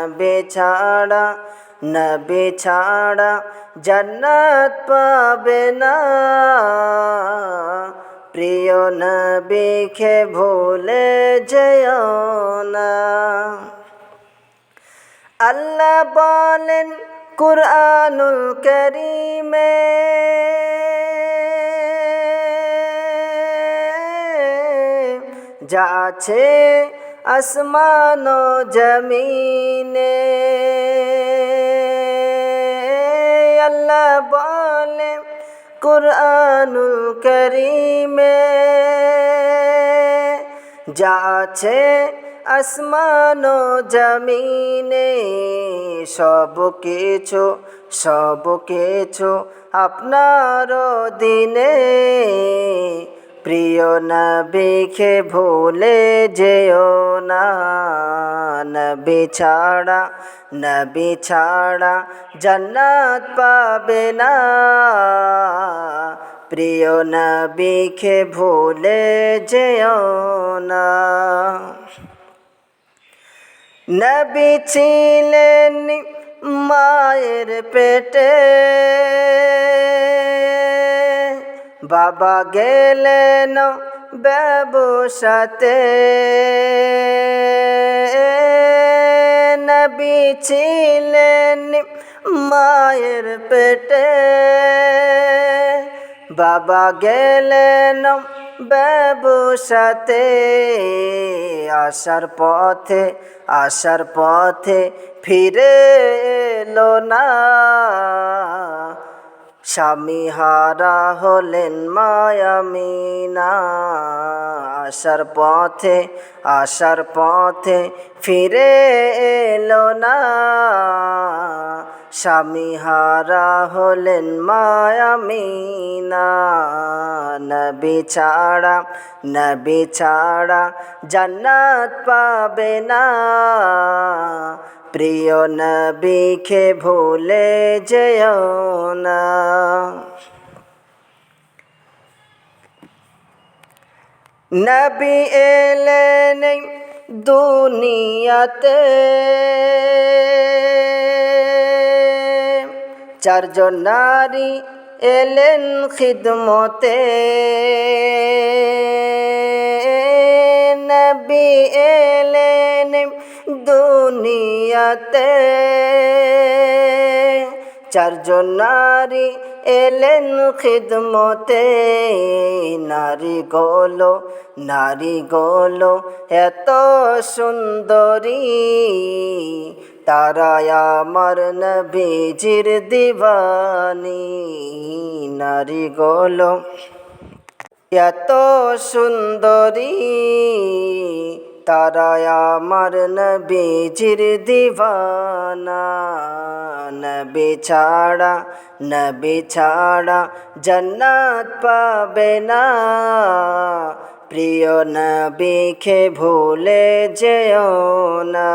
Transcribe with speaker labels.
Speaker 1: নবী ছাড়া নবী ছাড়া জান্নাত পাবে না প্রিয় নবীকে ভুলে যেও না আল্লাহ বলেন কুরআনুল করিমে যা আছে আসমান জমিনে। আল্লাহ বলে, কুরআনুল করিমে যা আছে আসমান জমিনে, সব কিছু সব কিছু আপনার দিনে। প্রিয় নবীকে ভুলে যেও না। নবী ছাড়া নবী ছাড়া জান্নাত পাবে না। প্রিয় নবীকে ভুলে যেও না। নবী ছিলেন মায়ের পেটে। বাবা গেলেন ব্যবসাতে। নবী ছিলেন মায়ের পেটে। বাবা গেলেন ব্যবসাতে। আসার পথে আসার পথে ফিরে এলো না। স্বামী হারা হলেন মায়ামিনা আসার পথে আসার পথে ফিরে এলো না। স্বামী হারা হলেন মায়ামিনা নবী ছাড়া নবী ছাড়া জান্নাত পাবে না। প্রিয় নবীকে ভুলে যেও না। নবী এলেন দুনিয়াতে। চারজন নারী এলেন খিদমতে। দুনিয়াতে চারজন নারী এলেন খিদমতে। নারী গোলো নারী গোলো, এত সুন্দরী। তারা আমার নবীজির দিবানি। নারী গোলো, এত সুন্দরী। তারা আমার নবীজির দিবানা নবী ছাড়া নবী ছাড়া জন্নাত পাবে না। প্রিয় নবীকে ভুলে যেও না।